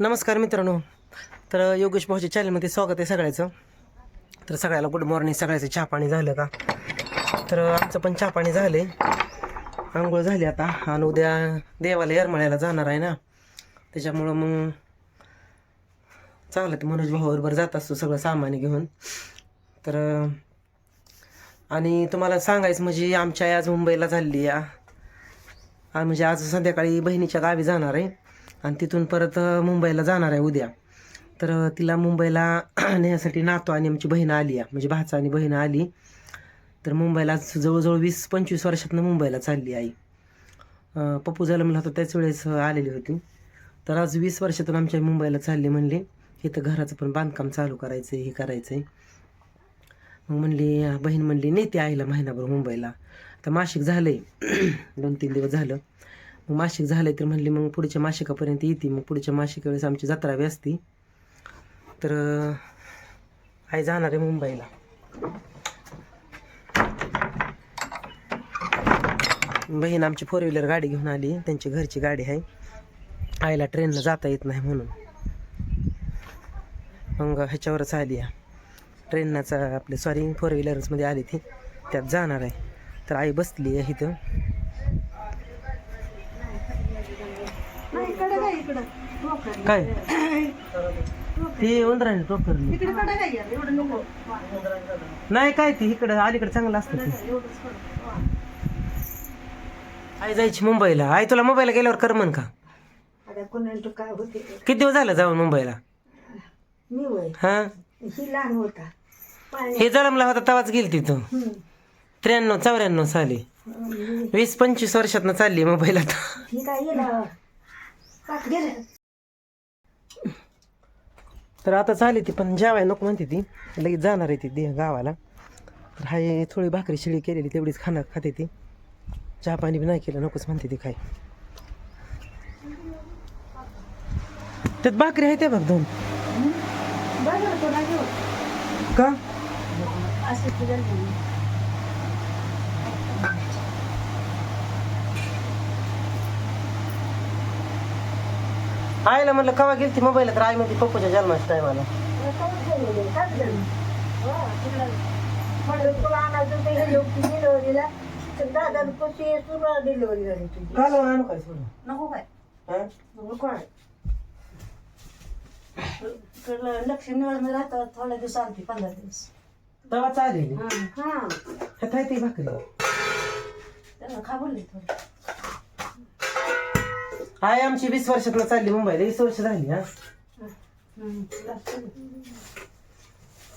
नमस्कार मित्रांनो. तर योगेश भाऊच्या चॅनलमध्ये स्वागत आहे सगळ्याचं. तर सगळ्याला गुड मॉर्निंग सगळ्याचं चहा पाणी झालं का? तर आमचं पण चहा पाणी झालं आहे आंघोळ झाली आता. आणि उद्या देवाला यरमाळ्याला जाणार आहे ना. त्याच्यामुळं मग चांगलं ते मनोज भाऊबरोबर जात असतो सगळं सामान घेऊन. तर आणि तुम्हाला सांगायचं म्हणजे आमच्या आज मुंबईला झालेली या आणि म्हणजे आज संध्याकाळी बहिणीच्या गावी जाणार आहे. आणि तिथून परत मुंबईला जाणार आहे उद्या. तर तिला मुंबईला नेण्यासाठी नातो आणि आमची बहीण आली आहे. म्हणजे भाचा आणि बहीण आली. तर मुंबईला जवळजवळ वीस पंचवीस वर्षातनं मुंबईला चालली आई. पप्पू जन्मला होता त्याच वेळेस आलेली होती. तर आज वीस वर्षातून आमच्या मुंबईला चालली म्हणली. इथं घराचं पण बांधकाम चालू करायचं आहे हे करायचं आहे मग म्हणली बहीण म्हणली नेते आईला महिनाभर मुंबईला. आता मासिक झालं आहे दोन तीन दिवस झालं. मग मासिक झालंय तर म्हणली मग पुढच्या मासिकापर्यंत येते. मग पुढच्या मासिका वेळेस आमची जत्रा बी असती. तर आई जाणार आहे मुंबईला. बहीण आमची फोर व्हीलर गाडी घेऊन आली. त्यांची घरची गाडी आहे. आईला ट्रेनला जाता येत नाही म्हणून. मग ह्याच्यावरच आली या ट्रेननाचा आपले सॉरी फोर व्हीलर्समध्ये आली ती. त्यात जाणार आहे. तर आई बसली आहे इथं. काय? ती उंदराने टोकरली नाही काय ती? इकडं अलीकडे चांगलं असतं ते. आई जायची मुंबईला. आई तुला मुंबईला गेल्यावर कर म्हण का? आता कोणाला काय होते? किती दिवस झालं जाऊन मुंबईला? मी वय. हा? ही लहान होता. पाणी. हे जलमला होता तेव्हाच गेली तिथं. त्र्याण्णव चौऱ्याण्णव साली. वीस पंचवीस वर्षातनं चालली मुंबईला ही काय गेलं. तर आता चालली ती पण जेवाय नको म्हणते ती लगेच जाणार आहे ती दे गावाला. तर हाय थोडी भाकरी शिळी केलेली तेवढीच खाणार खाते ती. चहा पाणी बी नाही केलं नकोच म्हणते ती काय. त्यात भाकरी आहे त्या बघ दोन. का? आईला म्हणलं कवा गेली ती मोबाईल तर आई म्हणते पप्पूच्या जन्माच्या टायमाला काल आणू काय सोडून? हा? राहतात थोड्या दिवस पंधरा दिवस. तेव्हा चालेल. हा ती भाकरी. त्यांना खा बोलले थोडं. आई आमची वीस वर्षातनं चालली मुंबईला. वीस वर्ष झाली हा?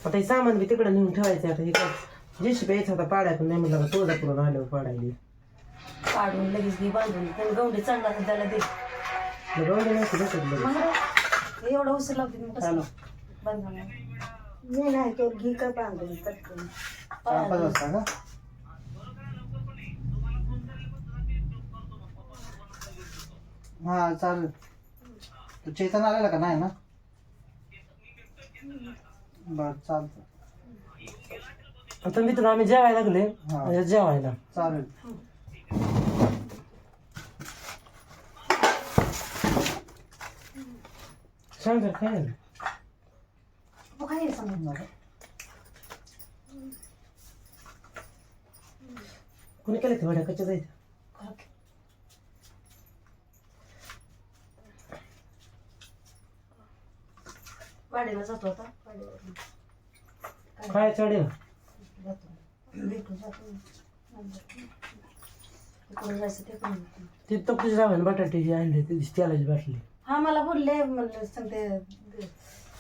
आता हे सामान बी तिकडे नेऊन ठेवायचं आता हे काय? जेशी प्यायचं होता पाड्या पण नाही म्हणलं तुळजापुरून आल्यावर पाडायली काढून लगेच घे बांधून. पण गवंडी चांगला तर त्याला दे. एवढं नाही. मग रे, एवढं उशीर लावते कसं? चालू. बांधून मी नाही तो घी का बांधून पटकन. हा चालेल. तू चेतन आलेला का? नाही ना? बर चालतं आता मित्र आम्ही जेवायला लागले हा. म्हणजे जेवायला. चालेल. सांग तर काय झालं? हे कोणी केलं ते वड्या? कच्च्या जायचं वाडीला जातो आता. काय चढेल जातो. भेटून जातो. तिकडून जायचं ते पण येतो. ते तपली जावं बटाटे आणले ते तेलाची बाटली. हा मला बोलले म्हणलं सांगते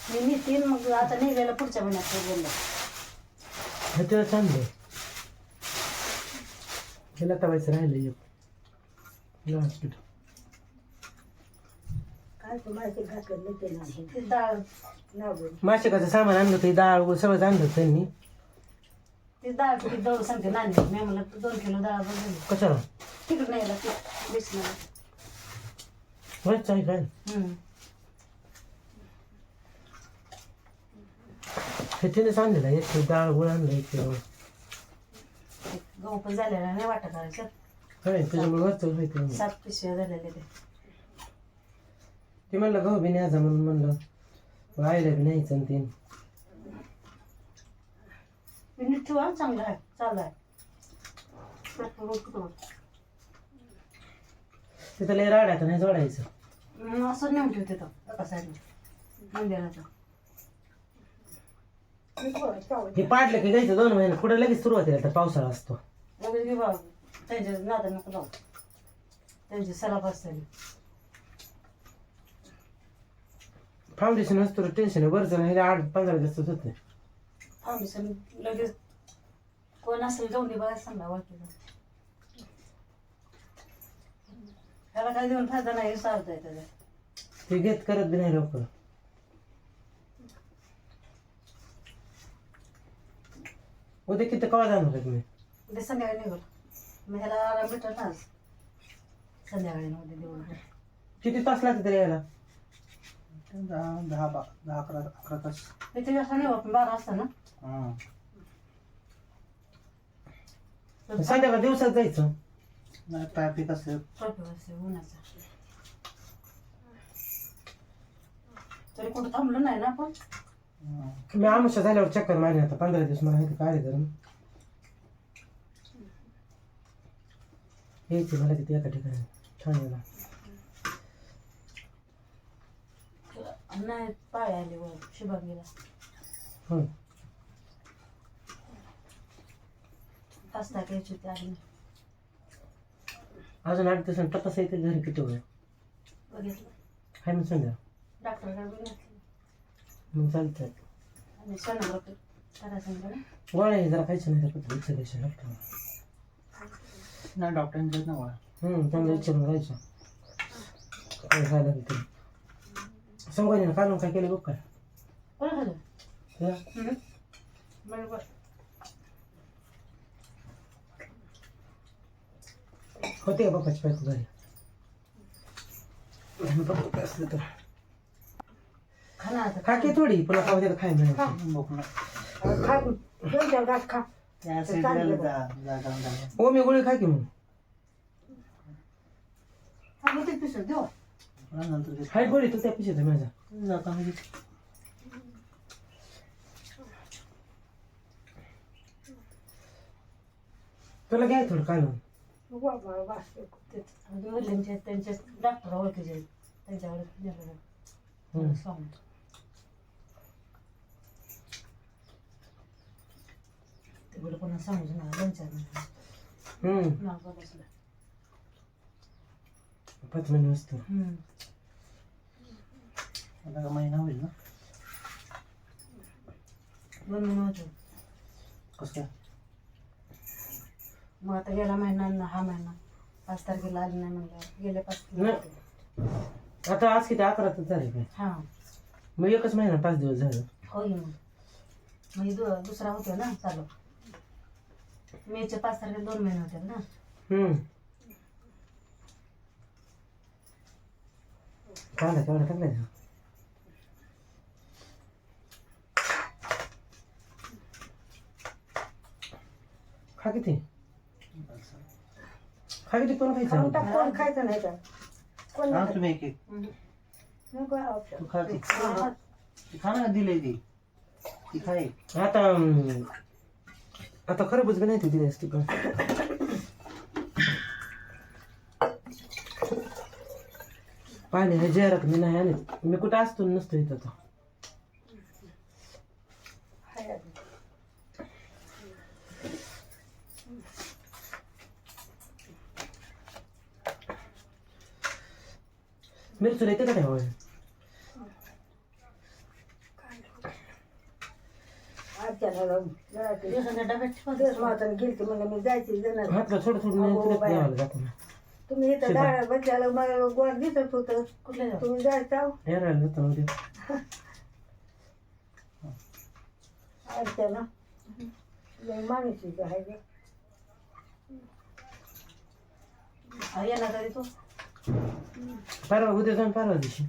मी निघतील मग आता निघायला पुढच्या महिन्यात बोलले. हे त्याला चांगलं त्याला तवायचं राहिलं एक. ग्लास पीठ काय तुम्हाला घातलं ते डाळ नाव माशिकाचं सामान आणलं ते डाळ वगैरे सगळं आणलं होतं त्यांनी. ते डाळ किती दळू सांगते नाणी मी म्हणलं तू दोन किलो डाळ बघ कशाला? तिकडे नाही यायला ते बेसनाला. वरच आहे काय हम्म. हे तिनेच आणलेलं आहे. एक डाळ गुळ आणलं एक किलो. गहू पण झालेला नाही वाटा करायचं काय त्याच्यामुळे वरच माहिती सात पिशव्या झालेल्या ते ते म्हणलं गहू बी न्यायचा म्हणून म्हणलं. आईला बी न्यायचं आणि ते मी नीट ठेवा चांगलं आहे चालू आहे. तिथं लय राड्यात नाही जोडायचं. असं नेऊन ठेवते तो एका साईडला मंदिराचा हे पाडलं की घ्यायचं दोन महिने. पुढे लगेच सुरुवातीला तर पावसाळा असतो. लगेच त्यांच्या नादा नको जाऊ. त्यांची सलाब असते. फाउंडेशन असतो टेन्शन बरं नाही आठ पंधरा दिवसात होते. फाउंडेशन लगेच कोण असेल जाऊन दे बघा सांगा ओळखीचं त्याला काय देऊन फायदा नाही सारत आहे त्याचा ते घेत करत बी नाही लवकर. उद्या किती कवा जाणार आहे तुम्ही? उद्या संध्याकाळी निघाल. मग ह्याला आराम भेटत आज? संध्याकाळी ना उद्या देऊन किती तास लागते तरी यायला? दहा दहा बा दहा अकरा अकरा तास किती वाजता निघू आपण बारा वाजता ना हां संध्याकाळ दिवसात जायचं नाही ट्रॅफिक असेल ट्रॉफी वाजता उन्हाचा तरी कुठं थांबलो नाही ना आपण हां. मी आमुषा झाल्यावर चक्कर मारली आता पंधरा दिवस मला माहिती काय करून यायची मला तिथे एका ठिकाणी ठाण्याला नाही पाय आले वर शुभांगीला हं. पाच तारखे यायची होती आधी. अजून आठ दिवसांनी तपास येते घरी किती वेळ बघितलं. हाय मग संध्या? डॉक्टरकडे बघितलं. मग चालतं आणि सोनोग्राफी जरा खायचं नाही तर द्यायची डॉक्टर. ना गोळ्या. हम्म त्यांना विचारून जायचं काय झालं की तरी संगोजीनं काढून काय केलं बघ काय कोण खाल्लं? त्या बरोबर होते का बापाची बायको घरी काय असलं तर. खाना आता. खा की थोडी पुन्हा खाऊ दे खाय भूक नाही. खा. दोन चार घास खा. ओ मी गोळी खा की मग. आम्ही ते पिसं देऊ. नंतर घे. हाय गोळी तू त्या पिशेत माझ्या जाताना घे. तुला घ्याय थोडं काढून वडिलांचे त्यांचे डॉक्टर ओळखीचे. त्यांच्याकडे गेलो हम्म. सांग तिकडे कोणा सांगू नका त्यांच्या हम्म नाव बघितलं पाच महिने हम्म. आता महिना होईल ना? दोन महिने होते. कसं काय? मग आता गेला महिना आणि हा महिना. पाच तारखेला आली नाही म्हणलं गेले पाच नाही. आता आज किती? अकरा तर तारीख आहे. हा. मग एकच महिना पाच दिवस झालं. होईल मग म्हणजे दु दुसरा होतो ना चालू. मेचे पाच तारखेला दोन महिने होते ना. हम्म. कांदा केवढा टाकलायचा खा किती खा किती कोण खायचं कोण खायचं नाही तर. हा तुम्ही एक एक. तू खा ती ती खा ना दिले ती. ती खा एक. आता अं, आता खरबूज बी नाही ती दिली असती पण पाणी हे जहरात मी नाही आणत. मी कुठं असतो नसतो इथं आता मिरची येते का दिवसाच्या डब्यात ठेवा. हातला थोडं थोडं नाही तिकडे देवाला जातो ना तुम्ही इथं शिदा. डाळ बसल्याला मला गोड दिसत होतं कुठल्या जाऊ? तुम्ही जायचं यायला जातो ना उद्या अच्छा ना लय माणूस आहे गं. हा, येणार तरी तू परवा उद्या जाऊन परवा दिवशी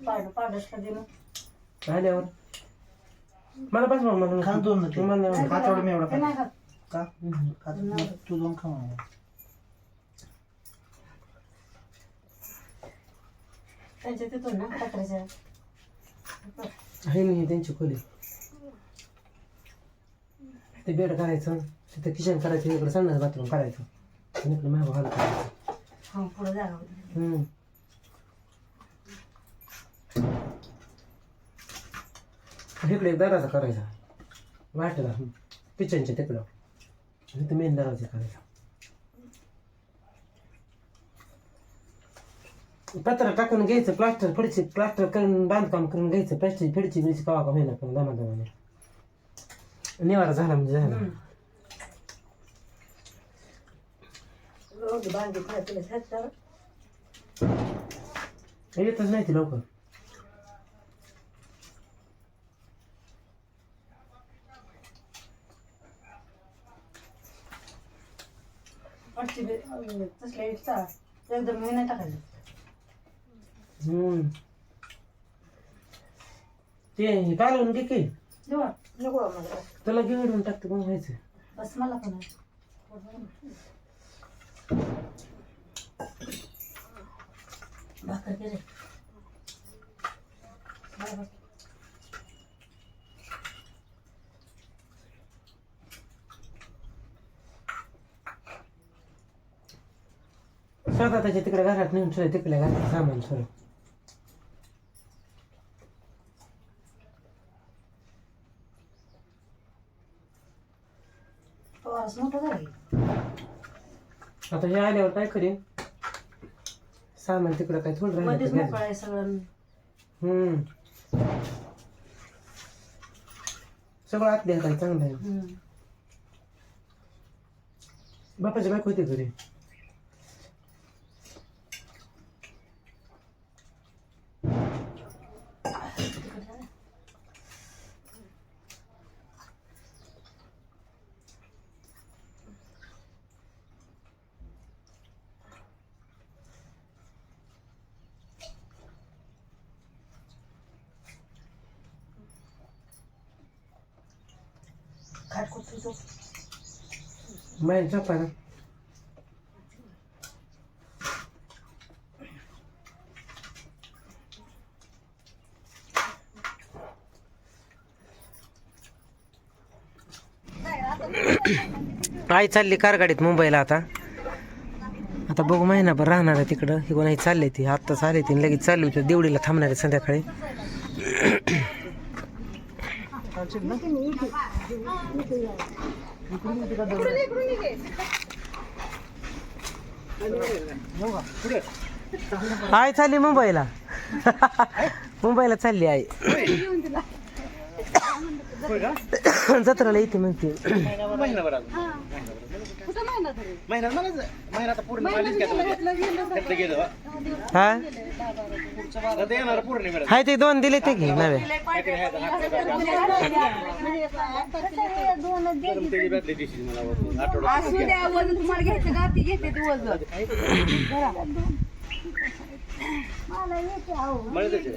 पाड पाडस कधी मग आल्यावर मला बस मग मला खा दोन ना ते. मला नाही खा तेवढं मी एवढा ते खा नाही खात हम्म. खा तू. तू दोन खा म्हणा त्यांच्या तिथून ना पत्र्याच्या आहे नाही त्यांची खोली ते बेड करायचं तिथं किचन करायचं इकडे संडास बाथरूम करायचं आणि इकडे मागं हॉल करायचं हा पुढे जागा होती हम्म. इकडे एक दरवाजा करायचा वाटला किचनच्या तिकडं आणि ते मेन दरवाजा करायचा पत्र टाकून घ्यायचं प्लास्टर फडची प्लास्टर करून बांधकाम करून घ्यायचं प्लास्टिक फिडची बिडची कवा का होईना पण दमा दमाने निवारा झाला म्हणजे झाला येतच नाही ती लवकर अं, तसल्या इटचा एकदम मी नाही टाकायचं ते कालवून घे की जेव्हा नको मला तुला घेऊन टाकतो कोण व्हायचं बस मला पण. भाकर केले. स्वतः त्याच्या तिकडे घरात नेऊन ठेव तिकडे घरात सामान मोठं झाली आता हे आल्यावर काय करीन? सामान तिकडं काय थोडं मध्येच राहिलं मोकळा आहे सगळं. हम्म. सगळं आतल्या हाताला चांगलं आहे. हम्म. बापाची बायको होती घरी खाट कुठली तो माहीत चपा ना आई चालली कारगाडीत मुंबईला आता. आता बघू महिनाभर राहणार आहे तिकडं. हे कोणाही चालले ती. आत्ताच आले ती लगेच चालली होती. देवडीला थांबणार आहे संध्याकाळी. आई चालली मुंबईला. मुंबईला चालली आई. जत्राला येते म्हणते. महिनाभर अजून महिना मला महिना आता पूर्ण आलीच का घेतलं. गेलं बा. हा? आता येणार पौर्णिमेला हाय ते दोन दिले ते की नव्हे काहीतरी आहे आता हात गरम त्याची बदली दिवशी मला. आठवडा. जाणार आहे म्हणजे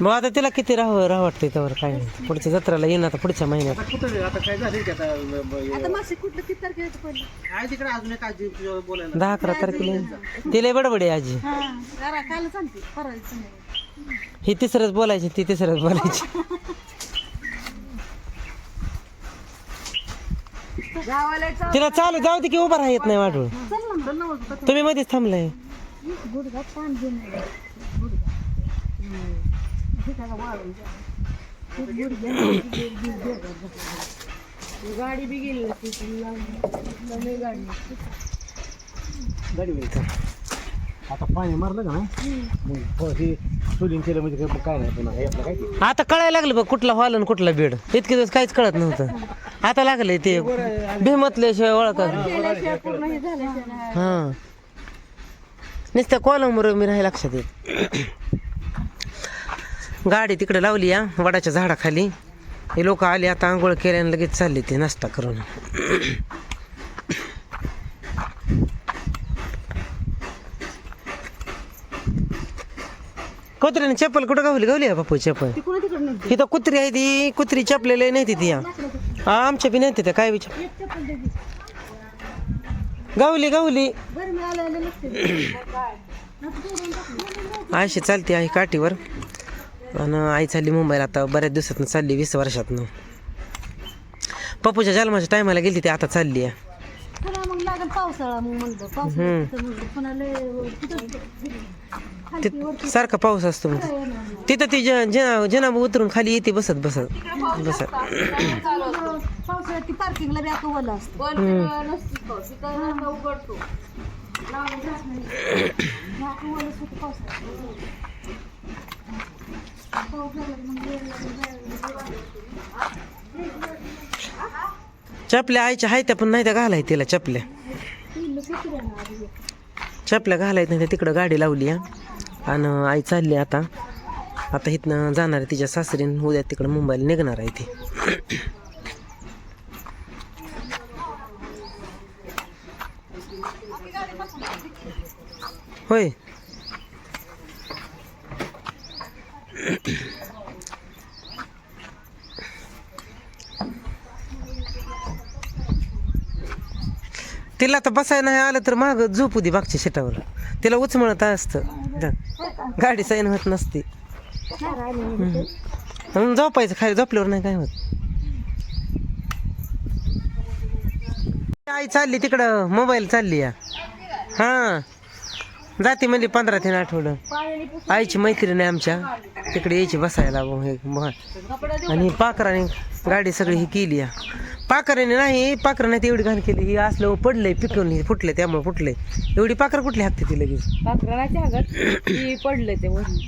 मग आता तिला किती राहावं राहा वाटते त्यावर काय? नाही पुढच्या जत्राला येईन आता पुढच्या महिन्यात. आता कुठं आता काय झालं की आता आहे तिकडे अजून एक आजी बोलायला दहा अकरा तारखेला येईन. तिला बडबडी आहे आजी. ही तिसरंच बोलायची ती तिसरंच बोलायची. तिला चालू जाऊ दे की उभा राहा येत नाही वाटून. तुम्ही मध्येच थांबलाय. गाडी वळते. आता पाणी मारलं का नाही सोलिंग केलं म्हणजे काय- नाही पुन्हा हे आपलं काय ते. आता कळायला लागलं बघ कुठला हॉल आणि कुठला बेड इतके दिवस काहीच कळत नव्हतं आता लागलंय ते भीमतल्याशिवाय ओळख हा नुसत्या कॉलमवर मी राहायला लक्षात येत गाडी तिकडे लावली या वडाच्या झाडाखाली. हे लोक आले आता आंघोळ केल्यानं लगेच चालले ते नाश्ता करून. कुत्र्याने चप्पल कुठं गावली गावली आहे बापू चप्पल? इथं कुत्री आहे ती कुत्री चपलेले नाही ती या आमच्या बी नाही त्या काय विचार? गावली गावली अशी चालते आहे काठीवर. आणि आई चालली मुंबईला आता बऱ्याच दिवसातनं चालली वीस वर्षातनं. पप्पूच्या जन्माच्या टायमाला गेली ती आता चालली आहे. पुन्हा मग लागेल पावसाळा मग म्हणलं. हम्म. पावसाळा म्हणलं पुन्हा लय तिथं ते सारखा पाऊस असतो मग तिथं ती ज- ज- जनाब उतरून खाली येते बसत बसत बसत. पावसाळ्यात ती पार्किंगला बी आता ओलं असतं. पाऊस. चपल्या आईच्या आहेत त्या पण नाही त्या घालाय तिला चपल्या. चपल्या घालायत नाही त्या तिकडं गाडी लावली आहे आणि आई चालली आता. आता इथनं जाणार आहे तिच्या सासरीन. उद्या तिकडं मुंबईला निघणार आहे ती. होय. तिला तर बसायला नाही आलं तर माग झोपू दे मागच्या शेटावर तिला उचमळत असतं. गाडी सैन होत नसते. म्हणून झोपायचं खाली झोपल्यावर नाही काय होत. आई चालली तिकडं मोबाईल चालली या. हा. जाते म्हणजे पंधरा तीन आठवडं. आईची मैत्रीण आहे आमच्या. तिकडे यायची बसायला. हे आणि पाकराने गाडी सगळी ही केली या. पाखराने नाही पाखरं नाही एवढी घाण केली. ही असलं पडलंय पिकवून हे फुटलंय त्यामुळे फुटलंय. एवढी पाखरं कुठली हाकते ती लगेच? ती पडलं ते वरून.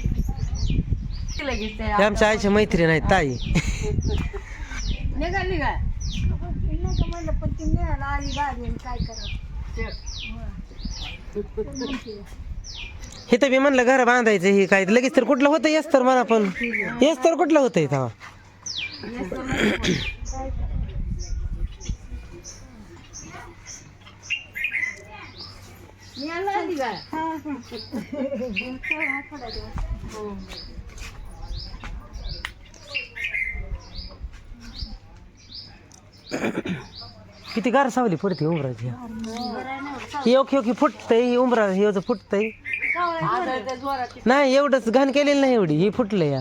लगेच ते हे आमच्या आईच्या मैत्रीण आहे ताई. निघाली काय म्हणलं पण ती मिळायला आली गाडी आणि काय हे तर मी म्हणलं घर बांधायचं हे काय लगेच तर कुठलं होतं येस तर मला पण. येस तर कुठलं होतं तेव्हा? मी आणला किती गार सावली पडते उमराची ओके ओके फुटतंय ही उमरा हे जर फुटतंय. नाही एवढंच घाण केलेलं नाही एवढी ही फुटलंय या.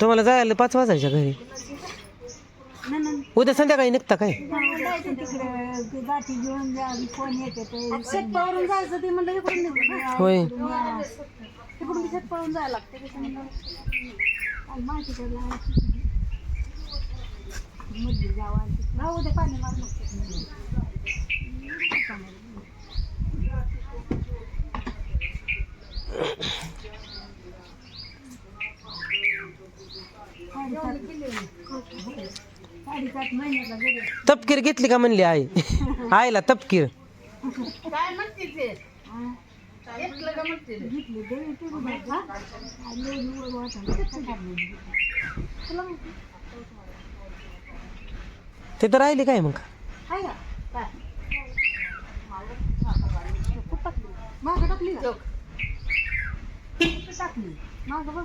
तुम्हाला जायला पाच वाजायच्या घरी. उद्या संध्याकाळी निघता काय? जायचं तपकीर घेतली का म्हणली आई आईला तपकीर ते तर राहिली काय मग टाकली? मागं? मागं बघ.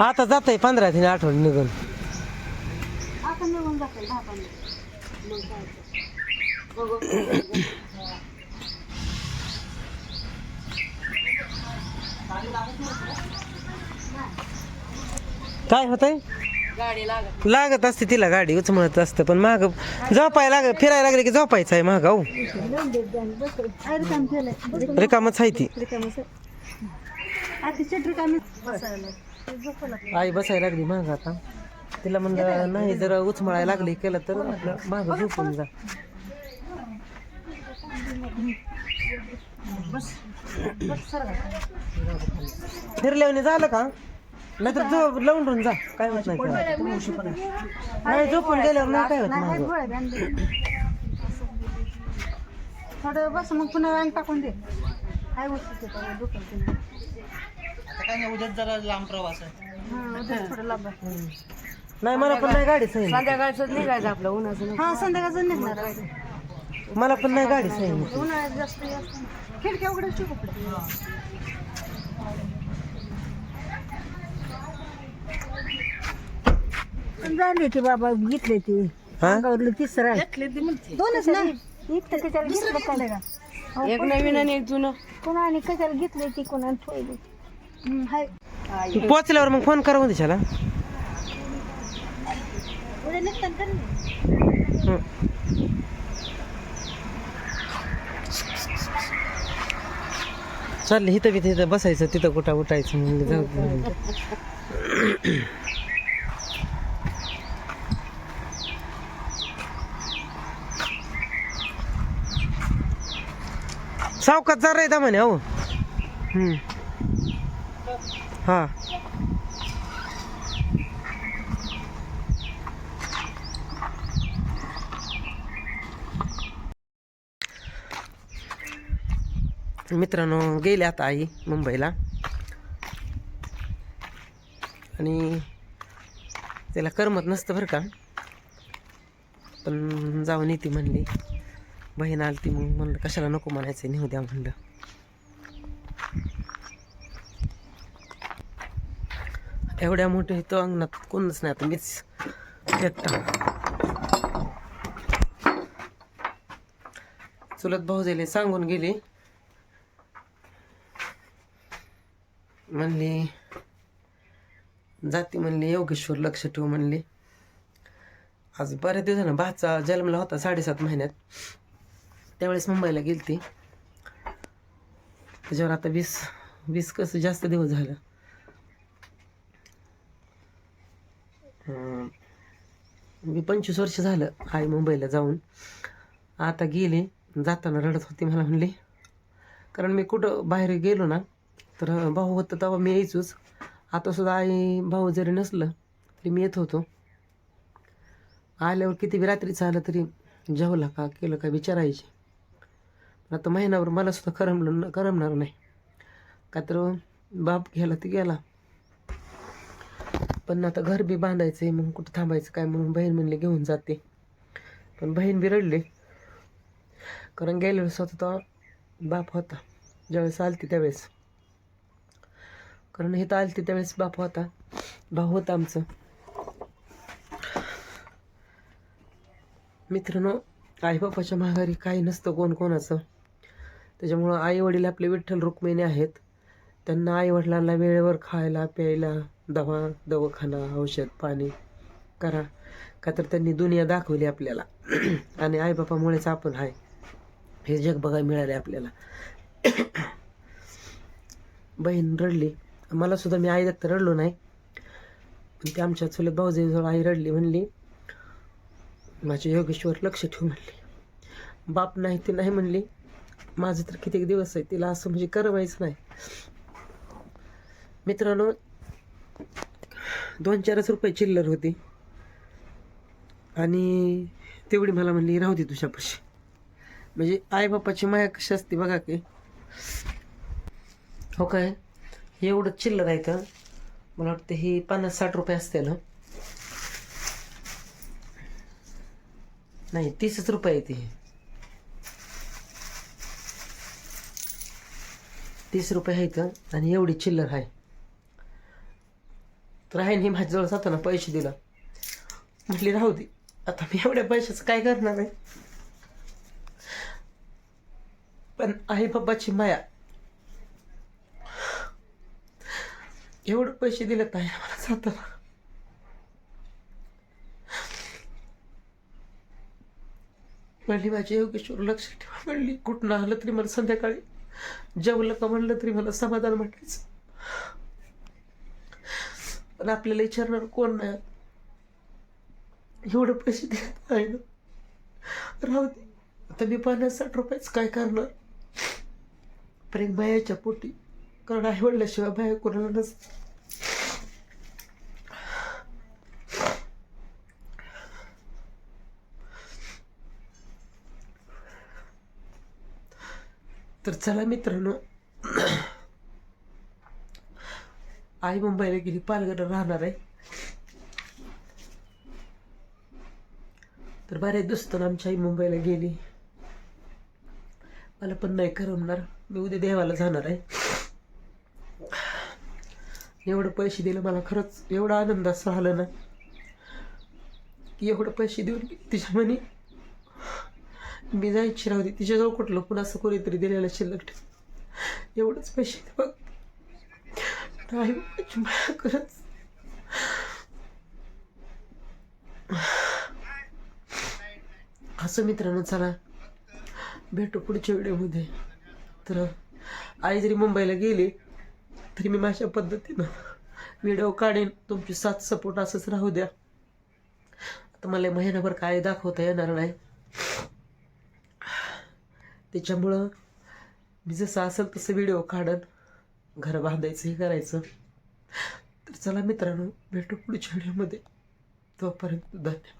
आता जात आहे पंधरा ते आठवडे निघून. आता निघून जाते दहा पंधरा. मग काय तर. बघू. काय होतंय? गाडी लागत. लागत असते तिला गाडी उचमळत असतं पण माग झोपायला लाग फिरायला लागले की झोपायचं आहे माग हो. रिकामच आहे ती आता चटरी कामी बसायला आई बसायला लागली माग आता. तिला म्हणलं नाही जर उचमळायला लागली केलं तर आपलं माग झोपून जा. फिरल्याने झालं का? नाहीतर झोप लावून जा. काय होत नाही. नाही झोपून गेल्यावर नाही काय होत मागं. थोडं बस मग पुन्हा टाकून दे. काय दुकान आता काय नाही उद्याच जरा लांब प्रवास आहे. हा नाही मला पण नाही गाडी सही. संध्याकाळचं निघायचं आपलं उन्हाचं हा संध्याकाळचं निघणार मला पण नाही गाडी सही उन्हाळ्यात जास्त हे असतं ना. खिडक्या उघड्या ठेवू कपडे झाली ती बाबा घेतली ती. हा? अंगावरली तिसरं आहे. दोनच ना एक तर कशाला घेतलं का? एक नवीन आणि एक जुनं. कोणा आणि कशाला घेतली ती कोणा ठेवली हाय पोचल्यावर मग फोन करा मग उद्या निघताना कर ना. इथं बी तिथं बसायचं तिथं कुठं उठायचं म्हणलं जाऊ दे म्हणलं. सावकात जरा येता म्हणे हो हम्म. हा. मित्रांनो गेले आता आई मुंबईला. आणि त्याला करमत नसतं बरं का. पण जाऊन येते म्हणली. बहीण आली ती मग म्हणलं कशाला नको म्हणायचं नेऊ द्या म्हणलं. एवढ्या मोठ्या इथं अंगणात कोणच नाही आता मीच एकटा. चुलत भाऊ सांगून गेली. म्हणली जाती म्हणली योगेश्वर लक्ष ठेवू म्हणली. आज बऱ्याच दिवसानं भाचा जन्मला होता साडेसात महिन्यात. त्यावेळेस मुंबईला गेली ती त्याच्यावर आता वीस वीस कसं जास्त दिवस झालं. मी पंचवीस वर्ष झालं आई मुंबईला जाऊन. आता गेले जाताना रडत होती मला म्हणली. कारण मी कुठं बाहेर गेलो ना तर भाऊ होतं तेव्हा मी यायचोच. आता सुद्धा आई भाऊ जरी नसलं तरी मी येत होतो. आल्यावर किती बी रात्रीचं आलं तरी जेवला का केलं का विचारायचे आता महिनाभर मला सुद्धा करमलं करमणार नाही. का तर बाप गेला ते गेला. पण आता घर बी बांधायचं आहे मग कुठं थांबायचं काय म्हणून बहीण म्हणले घेऊन जाते. पण बहीण बी रडली कारण गेल्या वेळेस होता तो बाप होता. ज्यावेळेस आलती त्यावेळेस. कारण हे तर आलती त्यावेळेस बाप होता. भाऊ होता आमचं. मित्रांनो आई बापाच्या माघारी काही नसतं कोण कोणाचं. त्याच्यामुळं आई वडील आपले विठ्ठल रुक्मिणी आहेत. त्यांना आई वडिलांना वेळेवर खायला प्यायला दवा दवाखाना औषध पाणी करा. का तर त्यांनी दुनिया दाखवली आपल्याला. आणि आईबापामुळेच आपण आहे. हे जग बघायला मिळाले आपल्याला. बहीण रडली. मला सुद्धा मी आई तर रडलो नाही. पण ते आमच्या चुलत भाऊजीजवळ आई रडली म्हणली. माझ्या योगेश्वर लक्ष ठेवू म्हणली. बाप नाही ते नाही म्हणली. माझं तर किती दिवस आहे तिला असं म्हणजे करवायचं नाही. मित्रांनो दोन चारच रुपये चिल्लर होती. आणि तेवढी मला म्हणली राहू दे तुझ्यापाशी. म्हणजे आईबापाची माया कशी असते बघा की. हो काय? हे एवढं चिल्लर आहे का? मला वाटतं ही पन्नास साठ रुपये असते ना नाही तीसच रुपये आहे ती. तीस रुपये आहेत आणि एवढी चिल्लर आहे. तर आहे नाही माझ्याजवळ जाताना पैसे दिला. म्हटली राहू दे. आता मी एवढ्या पैशाचं काय करणार आहे? पण आई बाबाची माया. एवढं पैसे दिले तर आहे मला जाताना म्हणली माझी योगेश्वर लक्ष ठेवा. म्हणली कुठं आलं तरी मला संध्याकाळी जेवलं का म्हणलं तरी मला समाधान म्हटायचं पण आपल्याला विचारणार कोण नाही एवढे पैसे देत आहे ना. राहू दे. आता मी पन्नास साठ रुपयाच काय करणार? पण एक बायाच्या पोटी. कारण आई वडल्याशिवाय बाया कोणाला नसते तर चला मित्रांनो आई मुंबईला गेली पालघर राहणार आहे. तर बऱ्याच दुसतं आमची आई मुंबईला गेली. मला पण नाही करमणार. मी उद्या देवाला जाणार आहे. एवढं पैसे दिलं मला खरंच एवढा आनंद असं झालं ना की एवढं पैसे देऊन तिच्या म्हणे मी जायची राहते तिच्याजवळ कुठलं पण असं कोणीतरी दिलेलं शिल्लक एवढंच पैसे दे बघ नाही बाबाची माया खरंच असं मित्रांनो चला भेटू पुढच्या व्हिडिओमध्ये तर आई जरी मुंबईला गेली तरी मी माझ्या पद्धतीनं व्हिडिओ काढेन तुमची साथ सपोर्ट असंच राहू द्या आता मला महिनाभर काय दाखवता येणार नाही त्याच्यामुळं मी जसं असेल तसं व्हिडिओ काढन घर बांधायचं हे करायचं. तर चला मित्रांनो भेटू पुढच्या व्हिडिओमध्ये. तोपर्यंत धन्यवाद.